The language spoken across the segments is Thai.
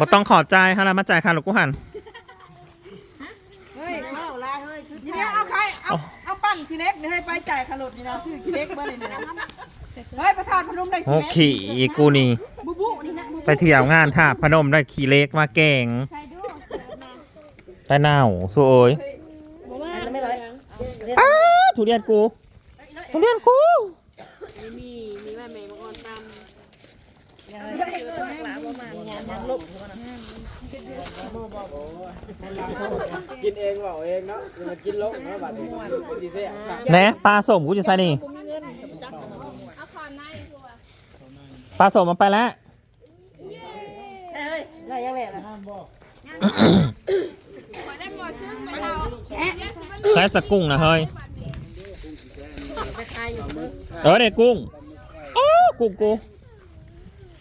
บ่ต้องขอบใจฮะแล้วมาจ่ายค่าลูกกูหัน เฮ้ยเอาละเฮ้ยคือเดี๋ยวเอาใครเอาเอาปั้นขี้เล็กเดี๋ยวให้ไปจ่ายขลุ่นี่นะซื้อขี้เล็กมาเลยนะเฮ้ยประธานพนมได้โอ้ขี้เล็กขี่อีกูนี่บูบูนี่นะบูบูไปเที่ยวงานท่าพนมได้ขี่เล็กมาแกงแต่หนาวสู้โอ้ยอ้าทุเรียนกูทุเรียนกู กินเองเปล่าเองเนาะมากินลงเนาะบัดนี้เป็นดีเซ่ครับแหนะปลาสมกูจะใส่นี่ปลาสมมาไปแล้วได้ยังไงล่ะใส่สกุ้งนะเฮ้ยเออเด็กกุ้งโอ้กุ้งกู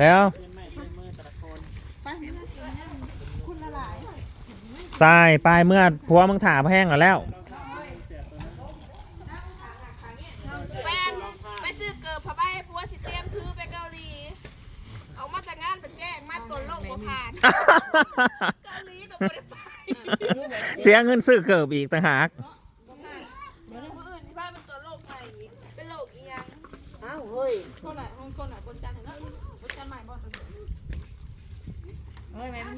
แล้วคุณละลายใส่ไปเมื่อพัวมึงถาแห้งแล้วแฟนไปซื้อเกิดพอไปผัวสิเตรียมถือไปเกาหลี เอามาจากงานไปแจ้งมาตัวโลกบ่ผ่านเกาหลีก็บ่ได้ไปเสียเงินซื้อเกิบอีกต่างหาก มื้ออื่นที่พาเป็นตัวโลกใหม่อีกเป็นโลกอีหยัง เอ้าเฮ้ย คนไหนคนไหนคนจันทร์เห็นเนาะคนจันทร์ใหม่บ่สนใจ เฮ้ยแม่นี่ เ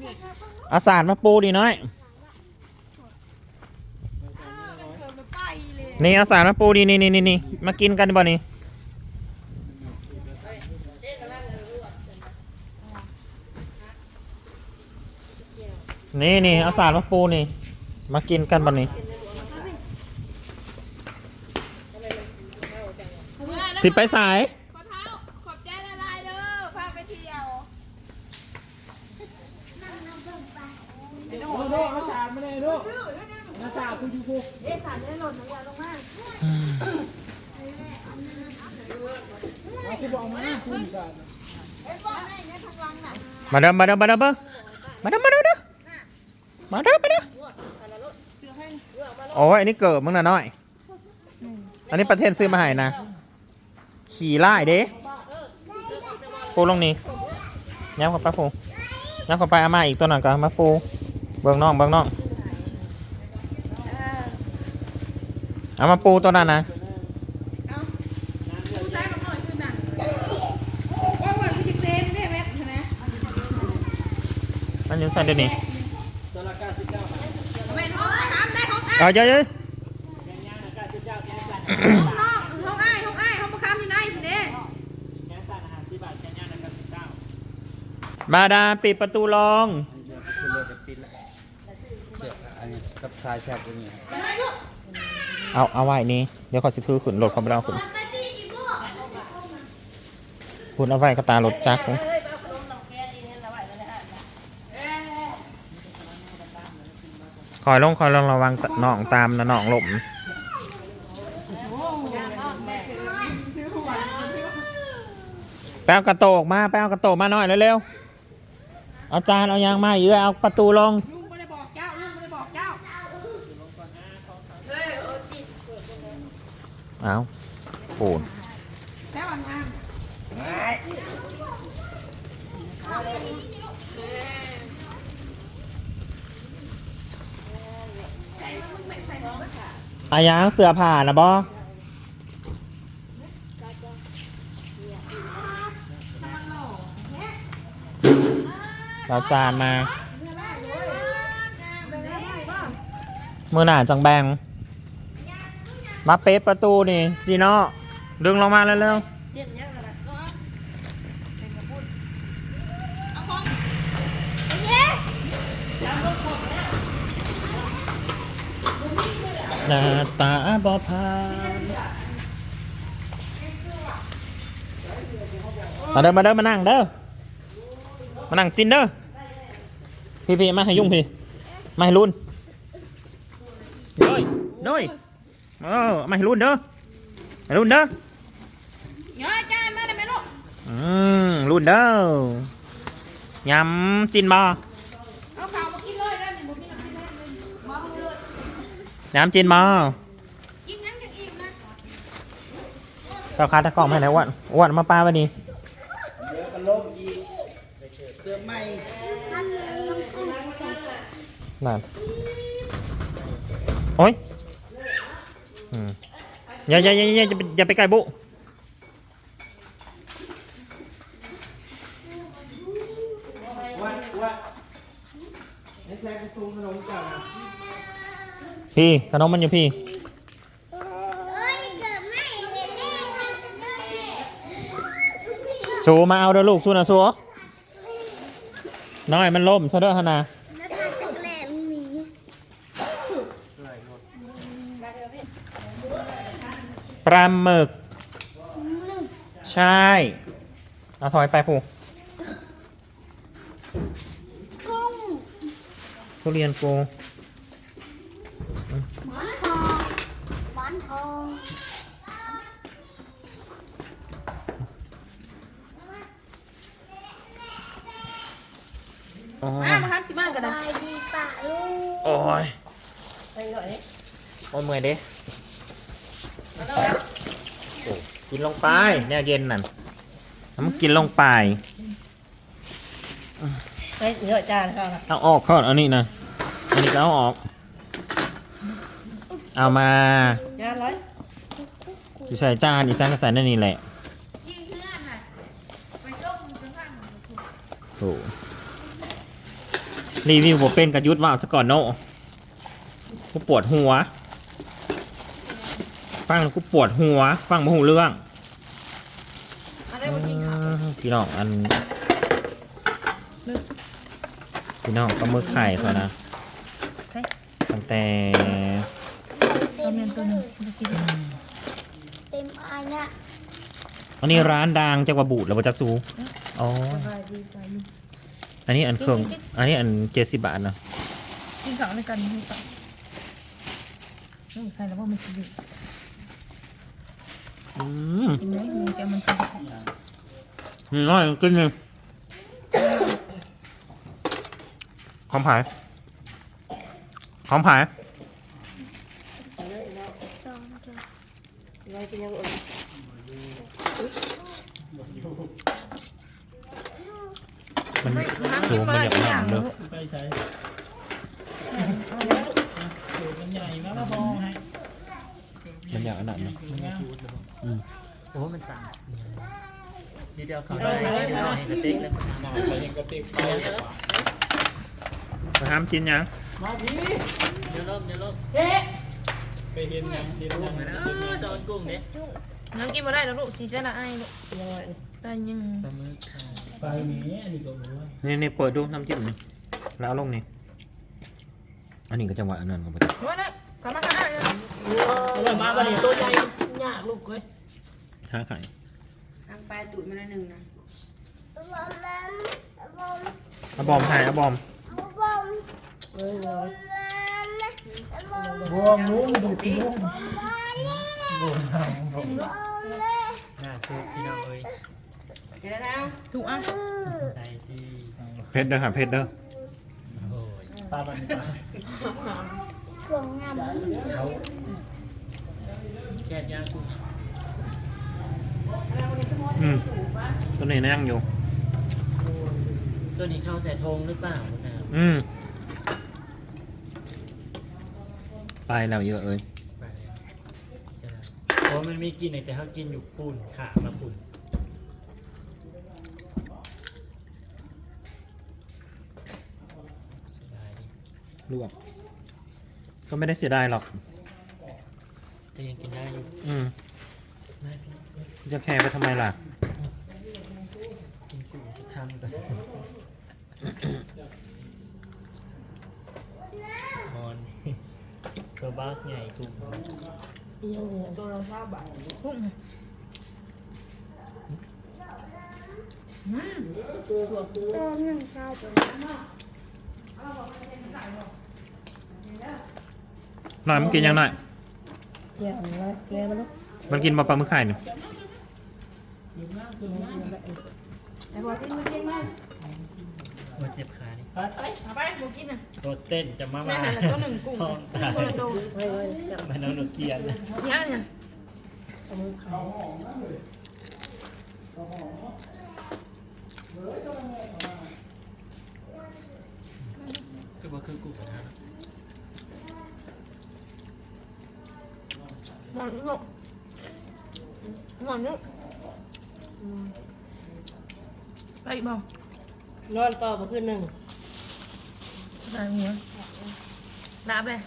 อาสารมาปูดีน้อยเกิดไปไปเลยนี่เอาสารมาปูดีนี่นี่นี่นี่มากินกันดีบ่นี่นี่นี่เอาสารมาปูนี่ มากินกันบ่นี่สิไปสาย ขอเท้าขอบใจละลายเด้อพาไปเที่ยว โอ้โหมาสาดมาเลยลูกมาสาดคุณยูฟูเอาคุณบอก มาคุณสาดมาเด้อมาเด้อมาเด้อเบิ่งมาเด้อมาเด้อเด้อมาเด้อมาเด้อโอ้ยอันนี้เกิดมึงน่ะน้อย อันนี้ประเทศซื้อมาให้นะ ขี่ไล่เด้ปูลงนี่ย้ำเข้าไปปูย้ำเข้าไปเอามาอีกตัวหนึ่งก็มาปูเบิ่งน้องเบิ่งน้อง เอามาปูตัวนั้นนะผู้ชายกับหน่อยคือหนังว่าวันที่สิบเซนได้ไหมนะมันอยืนใส่เดี๋ยวนี้ตัวละเก้าสิบเก้าบาทแม่ห้องน้ำได้ห้องอ้ายเอาเยอะย่างนะเก้าสิบเก้าแกงสั่นห้องนอกห้องอ้ายห้องอ้ายห้องประคำอยู่ไหนพี่เด้แกงสั่นอาหารที่บาทแกงย่างนะเก้าสิบเก้าๆมาดามปิดประตูลงเสือคือเลือดจะปิดแล้วเสืออันนี้กับชายแซ่บตัวนี้ เอาเอาไว้นี่เดี๋ยวขอสิถือขึ้นรถเขาไปเอาขึ้นคุณเอาไว้ก็ตารถจักรคอยลงคอยลงระวังหนองตามนะหนองหลบแป้วกระโตกมาแป้วกระโตกมาหน่อยเร็วๆเอาจานเอายางมาเยอะเอาประตูลง ลุงไม่ได้บอกเจ้าลุงไม่ได้บอกเจ้า เอาปูนแค่วันงานอายางเสือผ่านะบอเราจานมามือหนาจังแบง มาเป๊ะประตูนี่ซีโน่ดึงลงมาเร็วๆหน้าตาบอพานมาเด้อมาเด้อมานั่งเด้อมานั่งจินเด้อพี่พี่มาให้ยุ่งพี่มาให้รุ่นเด้ยเด้ย เออมาให้รุ่นเด้อให้รุ่นเด้อเงยจานมาได้ไหมลูกอืมรุ่นเด้อยำจินบอเอาข่าวมากินเลยแล้วนี่บุญมีน้ำกินเลยมาเลยยำจินบอกินยังยังอีกนะเจ้าค้าตะกล่องมาให้แล้วอ้วนอ้วนมาปลาวันนี้เดี๋ยวก็ล้มอีกเติมใหม่นั่นโอ้ย อืมอย่าอย่าอย่าอย่าอย่าไปอย่าไปใกล้บุว่าว่าไอ้แซงกระทุงขนมจังพี่ขนมมันอยู่พี่เอ้ยเกิดไม่เห็นแม่ทำเลยสูมาเอาเด้อลูกสู้นะสู้น้อยมันล่มซะเด้อฮะนะแล้วทานตะแกรงหมี ปลาหมึก ใช่ เอาถอยไปผูกุ้งทุเรียนกูหมอนทองหมอนทองโอ้มายมาครับชิมากันสนะบายดีป่ะลูก โอ้ยโอ้ย เมื่อยเด้โอ้กินลงไปแนวเย็นนั่นน้ำกินลงไปเฮ้ยเยอะจานเขาละเอาออกก่อนอันนี้นะอันนี้ก็เอาออก เอามาจานร้อยจะใส่จานอีสานก็ใส่นั่นนี่แหละยิงเพื่อนน่ะไปส้มจังหวัดโอ้รีวิวผมเป็นกับยุทธว่าวซะก่อนโน่กูปวดหัว ฟังแล้วกูปวดหัว ฟังบ่หูเรื่องอะไรมากินข้าวอืมพี่น้องอันพี่น้องก็มือไข่เขานะตั้งแต่เต็มตัวนึงเต็มอันน่ะอันนี้ร้านดังจังหวัดบุรีแล้วบ่จักซูอ๋ออันนี้อันเครื่องอันนี้อันเจ็ดสิบบาทนะกินข้าวด้วยกันนี่ต่อใส่แล้วว่ามันกินอืม กินไหมมึงจะมันกินนี่น้อยกินหนึ่งของผายของผายสองตัวมันสูงมันอยากหนามเลยไปใช้มันอ ยากอันนั้นนะโอ้มันสั่งนี่เดียวเขาได้ที่เราให้กระติกแล้วใส่กระติกไปมาทำกินยังมาพี่เดี๋ยวล้มเดี๋ยวล้มไปเห็นยังเห็นยังมานะโดนกุ้งเนี่ยน้องกินมาได้แล้วลูกซีซ่าละไอ้ลูกได้ยังปลาหมึกไปนี้อันนี้ก็รู้ว่านี่นี่เปิดดูน้ำจิ้มนี่แล้วเอาลงนี่อันนี้ก็จังหวะอันนั้นก็ไปว่าได้กลับมาค่ะ แล้วมาวันนี้ตัวใหญ่ยากลูกเว้ยค้าขายบอมนั้นบอมเอาบอมถ่ายเอาบอมบอมบอมบอมบอมบวมรู้มันดูกินลูกบอมนี่บอมเลยน่าซื้อพี่น้องเอ้ยถูกอะใจที่เพชรเด้อค่ะเพชรเด้อโอ้ยปลาบันปลาช่วงงา มแค่ยากุ้งอืมตัวนี้นั่งอยู่ ตัวนี้เข้าใส่ธงหรือเปล่าคุณน้าอืม ไปแล้วเยอะเอ้ยไปใช่แล้วเพราะมันมีกินแต่เขากินอยู่ปุ่นขามาปุ่นได้ดิลวก ก็ไม่ได้เสียดายหรอก แต่ยังกินได้อยู่อืมได้พี่จะแคร์ไปทำไมล่ะ กินกุ้งสักคำก่อนนอนตัวบ้าใหญ่กุ้งตัวละห้าบาทพุ่งเติมหนึ่งชาจนหน่อยมันกินยังหน่อยเกี่ยวอะไรแกมันลูกมันกินมาปลาหมึกไข่หนึ่งมาเจ็บขาดิเอาไปหมูกินน่ะโดดเต้นจะมาแม่มาน่ะตัวหนึ่งกุ้งท้องตายคนละโดเฮ้ยเฮ้ยจับมันเอาหนูเกียนย่างเนี่ยเอามือเขาก็บอกคือกูนะ หมอนลูกหมอนลูกไปอีกบ่นอนต่อมาขึ้นหนึ่งได้หัวลาบเลย